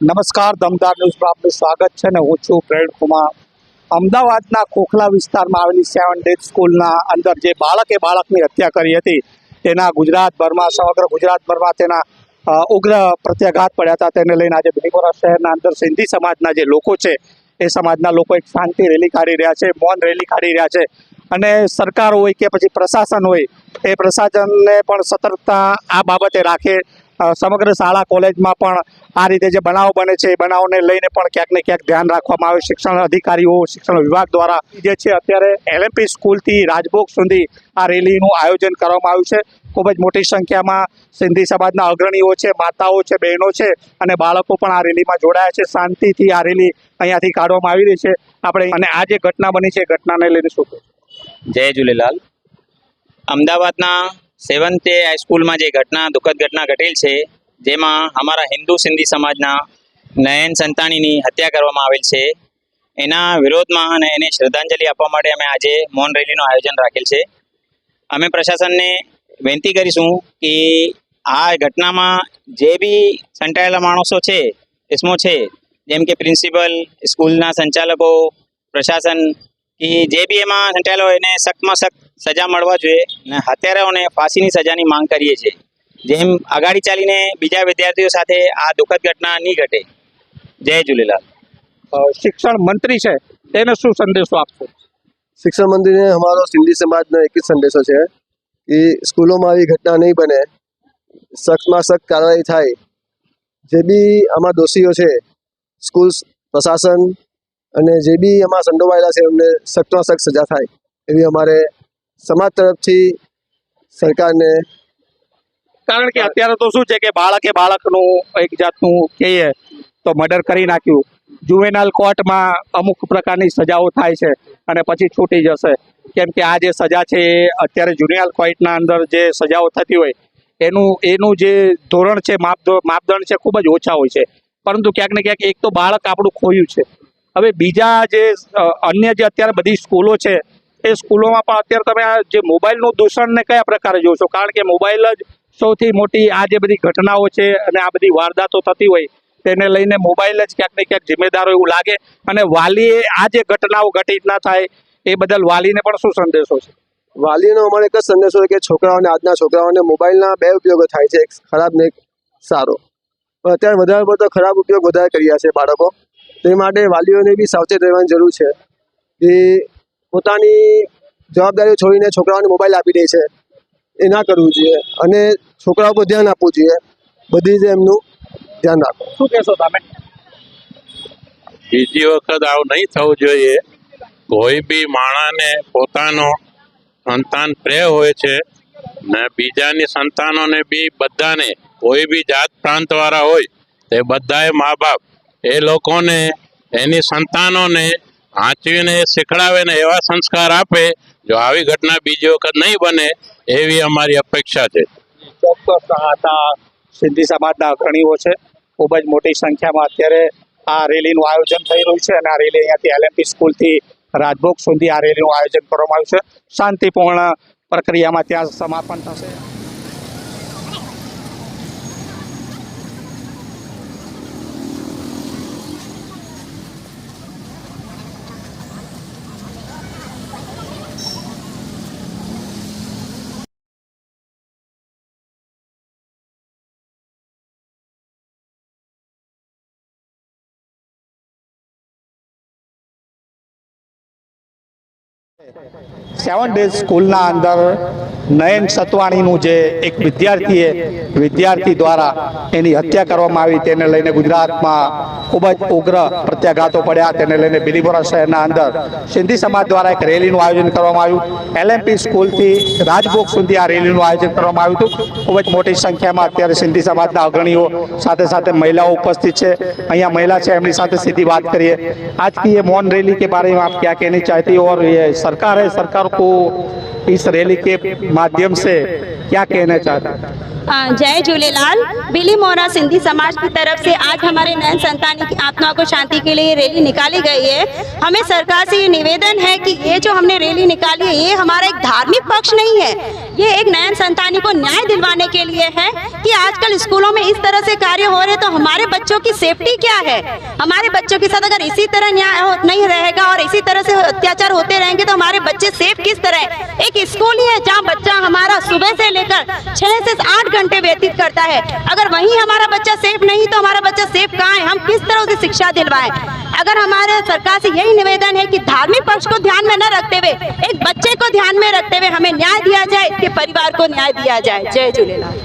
નમસ્કાર, દમદાર ન્યૂઝમાં આપનું સ્વાગત છે ને હું છું પ્રેણ કુમાર. અમદાવાદના ખોખલા વિસ્તારમાં આવેલી સેવન ડેથ સ્કૂલના અંદર જે બાળકે બાળકની હત્યા કરી હતી, તેના ગુજરાતભરમાં, સમગ્ર ગુજરાતભરમાં તેના ઉગ્ર પ્રત્યાઘાત પડ્યા હતા. તેને લઈને આજે ભીમોરા શહેરના અંદર સિંધી સમાજના જે લોકો છે, એ સમાજના લોકો એક શાંતિ રેલી કાઢી રહ્યા છે, મૌન રેલી કાઢી રહ્યા છે. અને સરકાર હોય કે પછી પ્રશાસન હોય, એ પ્રશાસનને પણ સતર્કતા આ બાબતે રાખે. સમગ્ર શાળા કોલેજમાં પણ આ રીતે જે બનાવ બને છે, એ બનાવને લઈને પણ ક્યાંક ને ક્યાંક ધ્યાન રાખવામાં આવે. શિક્ષણ અધિકારીઓ, શિક્ષણ વિભાગ દ્વારા જે છે, અત્યારે એલએમપી સ્કૂલથી રાજભોગ સુધી આ રેલીનું આયોજન કરવામાં આવ્યું છે. ખૂબ જ મોટી સંખ્યામાં સિંધી સમાજના અગ્રણીઓ છે, માતાઓ છે, બહેનો છે અને બાળકો પણ આ રેલીમાં જોડાયા છે. શાંતિથી આ રેલી અહીંયાથી કાઢવામાં આવી રહી છે. આપણે અને આ જે ઘટના બની છે ઘટનાને લઈને શું જય ઝૂલેલાલ. અમદાવાદના સેવન્થે હાઈસ્કૂલમાં જે ઘટના, દુઃખદ ઘટના ઘટેલ છે, જેમાં અમારા હિન્દુ સિંધી સમાજના નયન સંતાણીની હત્યા કરવામાં આવેલ છે. એના વિરોધમાં અને એને શ્રદ્ધાંજલિ આપવા માટે અમે આજે મૌન રેલીનું આયોજન રાખેલ છે. અમે પ્રશાસનને વિનંતી કરીશું કે આ ઘટનામાં જે બી સંકળાયેલા માણસો છે ઇસમો છે, જેમ કે પ્રિન્સિપલ સ્કૂલના સંચાલકો, પ્રશાસન કે જે બી એમાં સંકળાયેલો હોય એને સખ્તમાં શક સજા મળવા જોઈએ અને હત્યારાઓને ફાંસીની સજાની માંગ કરીએ છીએ. જેમ આગાડી ચાલીને બીજા વિદ્યાર્થીઓ સાથે આ દુઃખદ ઘટના નહીં ઘટે. જય ઝૂલેલાલ. શિક્ષણ મંત્રી છે તેને શું સંદેશો આપશો? શિક્ષણ મંત્રીને અમારો સિંધી સમાજનો એક જ સંદેશો છે કે સ્કૂલોમાં આવી ઘટના નહીં બને. સખ્તમાં સખ્ત કાર્યવાહી થાય. જે બી આમાં દોષીઓ છે સ્કૂલ પ્રશાસન અને જે બી એમાં સંડોવાયેલા છે, એમને સખ્તમાં સખ્ત સજા થાય, એવી અમારે સમાજ તરફથી સરકારને કારણ કે અત્યારે તો શું છે કે બાળકે બાળકનું એક જાતનું કહીએ તો મર્ડર કરી નાખ્યું. જુવેનાલ કોર્ટમાં અમુક પ્રકારની સજાઓ થાય છે અને પછી છૂટી જશે. કેમ કે આ જે સજા છે એ અત્યારે જુનિયર કોર્ટના અંદર જે સજાઓ થતી હોય, એનું એનું જે ધોરણ છે, માપદો, માપદંડ છે, ખૂબ જ ઓછા હોય છે. પરંતુ ક્યાંક ને ક્યાંક એક તો બાળક આપણું ખોયું છે. હવે બીજા જે અન્ય જે અત્યારે બધી સ્કૂલો છે, એ સ્કૂલોમાં પણ અત્યારે તમે જે મોબાઈલનું દૂષણને કયા પ્રકારે જોશો? કારણ કે મોબાઈલ જ સૌથી મોટી આ જે બધી ઘટનાઓ છે અને આ બધી વારદાતો થતી હોય, તેને લઈને મોબાઈલ જ ક્યાંક ને ક્યાંક જિમ્મેદારો એવું લાગે. અને વાલીએ આ જે ઘટનાઓ ઘટિત ના થાય, એ બદલ વાલીને પણ શું સંદેશો છે? વાલીનો અમારે એક જ સંદેશો કે છોકરાઓને, આજના છોકરાઓને મોબાઈલના બે ઉપયોગો થાય છે. એક ખરાબ ને એક સારો. અત્યારે વધારે પડતો ખરાબ ઉપયોગ વધારે કરી છે બાળકો. તે માટે વાલીઓને બી સાવચેત રહેવાની જરૂર છે. એ પોતાની જવાબદારીઓ છોડીને છોકરાઓને મોબાઈલ આપી દે છે. એ ના કરવું જોઈએ અને છોકરાઓ પર ધ્યાન આપવું જોઈએ. બધી જ એમનું ધ્યાન રાખવું શું કહેશો તમે? બીજી વખત આવું નહીં થવું જોઈએ. કોઈ બી માણાને પોતાનો સંતાન પ્રેય હોય છે ને બીજાની સંતાનોને બી બધાને કોઈ બી જાત પ્રાંત વાળા હોય તે બધાએ મા બાપ એ લોકોને, એની સંતાનોને આંચવીને શીખડાવે ને એવા સંસ્કાર આપે, જો આવી ઘટના બીજી વખત નહીં બને, એવી અમારી અપેક્ષા છે. ચોક્કસ હતા સિંધી સમાજના અગ્રણીઓ છે. ખૂબ જ મોટી સંખ્યામાં અત્યારે આ રેલીનું આયોજન થઈ રહ્યું છે અને આ રેલી અહીંયાથી એલએમપી સ્કૂલથી રાજભોગ સુધી આ રેલીનું આયોજન કરવામાં આવ્યું છે. શાંતિપૂર્ણ પ્રક્રિયામાં ત્યાં સમાપન થશે. સેવન ડેઝ સ્કૂલના અંદર નયન સતવાણીનું જે એક વિદ્યાર્થીએ વિદ્યાર્થી દ્વારા એની હત્યા કરવામાં આવી, તેને લઈને ગુજરાતમાં ખૂબ જ ઉગ્ર પ્રત્યાઘાતો પડ્યા. તેને લઈને બિલીબોરા શહેરના અંદર સિંધી સમાજ દ્વારા એક રેલીનું આયોજન કરવામાં આવ્યું. એલએમપી સ્કૂલથી રાજભોગ સુધી આ રેલીનું આયોજન કરવામાં આવ્યું હતું. ખૂબ જ મોટી સંખ્યામાં અત્યારે સિંધી સમાજના અગ્રણીઓ સાથે સાથે મહિલાઓ ઉપસ્થિત છે. અહીંયા મહિલા છે, એમની સાથે સીધી વાત કરીએ. આજ એ મૌન રેલી કે બારે આપ ક્યાં કે કહેને ચાહતી ઓર યે सरकार है सरकार को इस रैली के माध्यम से क्या कहना चाहते हैं अ, जय झूलेलाल। बिली मोहरा सिंधी समाज की तरफ़ से आज हमारे नयन संतानी की आत्मा को शांति के लिए रैली निकाली गई है। हमें सरकार से ये निवेदन है कि ये जो हमने रैली निकाली है ये हमारा एक धार्मिक पक्ष नहीं है। ये एक नयन संतानी को न्याय दिलवाने के लिए है कि आजकल स्कूलों में इस तरह से कार्य हो रहे तो हमारे बच्चों की सेफ्टी क्या है? हमारे बच्चों के साथ अगर इसी तरह न्याय नहीं रहेगा और इसी तरह से अत्याचार होते रहेंगे तो हमारे बच्चे सेफ़ किस तरह एक स्कूल ही है जहाँ बच्चा हमारा सुबह से लेकर छह से आठ घंटे व्यतीत करता है। अगर वहीं हमारा बच्चा सेफ़ नहीं तो हमारा बच्चा सेफ़ कहाँ है? हम किस तरह उसे शिक्षा दिलवाएँ? अगर हमारे सरकार से यही निवेदन है कि धार्मिक पक्ष को ध्यान में न रखते हुए, एक बच्चे को ध्यान में रखते हुए हमें न्याय दिया जाए, इसके परिवार को न्याय दिया जाए। जय झूलेलाल।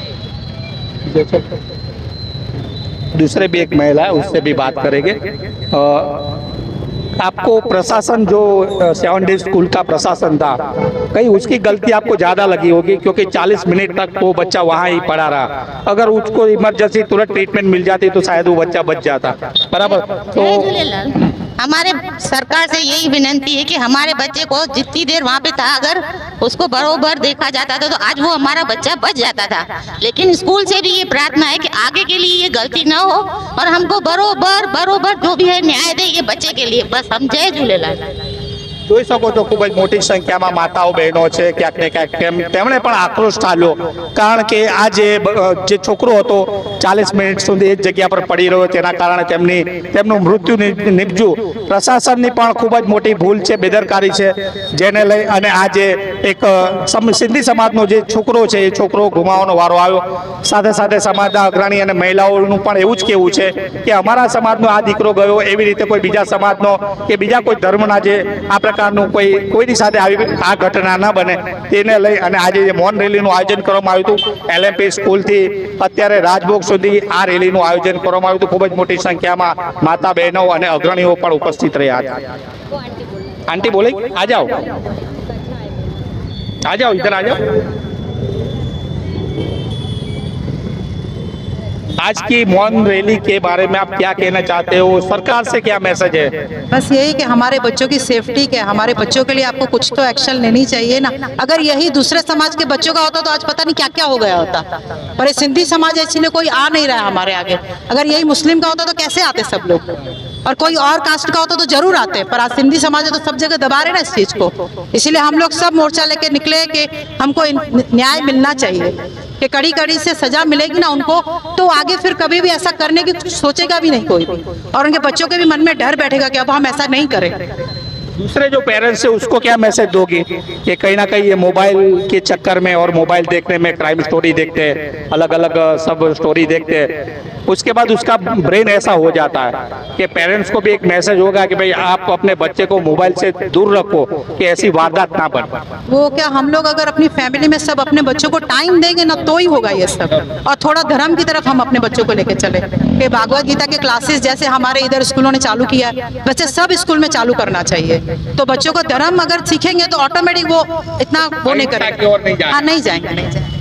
दूसरे भी एक महिला है, उससे भी बात करेंगे। आपको प्रशासन जो सेवन डे स्कूल का प्रशासन था, कहीं उसकी गलती आपको ज़्यादा लगी होगी, क्योंकि 40 मिनट तक वो बच्चा वहाँ ही पड़ा रहा। अगर उसको इमरजेंसी तुरंत ट्रीटमेंट मिल जाती तो शायद वो बच्चा बच जाता। बराबर? तो हमारे सरकार से यही विनंती है कि हमारे बच्चे को जितनी देर वहाँ पे था, अगर उसको बरोबर देखा जाता था तो आज वो हमारा बच्चा बच जाता था। लेकिन स्कूल से भी ये प्रार्थना है कि आगे के लिए ये गलती ना हो और हमको बरोबर बरोबर जो भी है न्याय दे ये बच्चे के लिए। बस हम जय झूलेलाल। જોઈ શકો છો ખૂબ જ મોટી સંખ્યામાં માતાઓ બહેનો છે, ક્યાંક ને ક્યાંક તેમણે પણ આક્રોશ ઠાલ્યો. કારણ કે આ જે છોકરો હતો, ચાલીસ મિનિટ સુધી એક જગ્યા પર પડી રહ્યો, તેના કારણે તેમની તેમનું મૃત્યુ નિપ- નિપજ્યું. પ્રશાસનની પણ ખૂબ જ મોટી ભૂલ છે, બેદરકારી છે, જેને લઈ અને આ જે એક સિંધી સમાજનો જે છોકરો છે, એ છોકરો ગુમાવવાનો વારો આવ્યો. સાથે સાથે સમાજના અગ્રણી અને મહિલાઓનું પણ એવું જ કહેવું છે કે અમારા સમાજનો આ દીકરો ગયો, એવી રીતે કોઈ બીજા સમાજનો કે બીજા કોઈ ધર્મના જે આ પ્રકારનું કોઈ કોઈની સાથે આવી આ ઘટના ન બને. તેને લઈ અને આજે જે મૌન રેલીનું આયોજન કરવામાં આવ્યું હતું, એલએમપી સ્કૂલથી અત્યારે રાજભોગ સુધી આ રેલીનું આયોજન કરવામાં આવ્યું હતું. ખૂબ જ મોટી સંખ્યામાં માતા બહેનો અને અગ્રણીઓ પણ ઉપસ્થિત રહ્યા હતા. આંટી બોલે? આ જાઓ આ જાઓ ઇધર આ જાઓ आज की मौन रैली के बारे में आप क्या कहना चाहते हो? सरकार से क्या मैसेज है? बस यही कि हमारे बच्चों की सेफ्टी के, हमारे बच्चों के लिए आपको कुछ तो एक्शन लेनी चाहिए ना। अगर यही दूसरे समाज के बच्चों का होता तो आज पता नहीं क्या क्या हो गया होता। पर सिंधी समाज है, इसलिए कोई आ नहीं रहा हमारे आगे। अगर यही मुस्लिम का होता तो कैसे आते सब लोग? और कोई और कास्ट का होता तो ज़रूर आते। पर आज सिंधी समाज है तो सब जगह दबा रहे ना इस चीज़ को। इसीलिए हम लोग सब मोर्चा लेके निकले कि हमको न्याय मिलना चाहिए। कि कड़ी कड़ी से सजा मिलेगी ना उनको तो आगे फिर कभी भी ऐसा करने की सोचेगा भी नहीं कोई भी और उनके बच्चों के भी मन में डर बैठेगा कि अब हम ऐसा नहीं करें दूसरे जो पेरेंट्स है, उसको क्या मैसेज दोगे? कि कहीं ना कहीं ये मोबाइल के चक्कर में और मोबाइल देखने में क्राइम स्टोरी देखते हैं अलग अलग सब स्टोरी देखते हैं। उसके बाद उसका ब्रेन ऐसा हो जाता है कि पेरेंट्स को भी एक मैसेज होगा कि भाई आप अपने बच्चे को मोबाइल से दूर रखो, कि ऐसी वारदात ना बने। वो क्या हम लोग अगर अपनी फैमिली में सब अपने बच्चों को टाइम देंगे, ना तो ही होगा ये सब। और थोड़ा धर्म की तरफ़ हम अपने बच्चों को लेके चले। कि भागवत गीता के क्लासेस जैसे हमारे इधर स्कूलों ने चालू किया बच्चे सब स्कूल में चालू करना चाहिए। तो बच्चों को धर्म अगर सीखेंगे तो ऑटोमेटिक वो इतना वो नहीं अहिंसा की ओर नहीं करेंगे जाएंगे। हाँ नहीं जाएंगे नहीं जाएंगे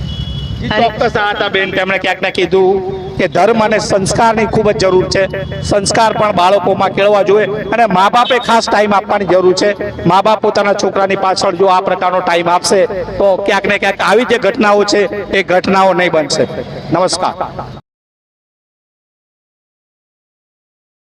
ચોક્કસ આ હતા બેન તેમણે ક્યાંક ને કીધું કે ધર્મ અને સંસ્કારની ખૂબ જ જરૂર છે સંસ્કાર પણ બાળકોમાં કેળવા જોઈએ અને મા બાપે ખાસ ટાઈમ આપવાની જરૂર છે મા બાપ પોતાના છોકરાની પાછળ જો આ પ્રકારનો ટાઈમ આપશે તો ક્યાંક ને ક્યાંક આવી જે ઘટનાઓ છે એ ઘટનાઓ નહીં બનશે નમસ્કાર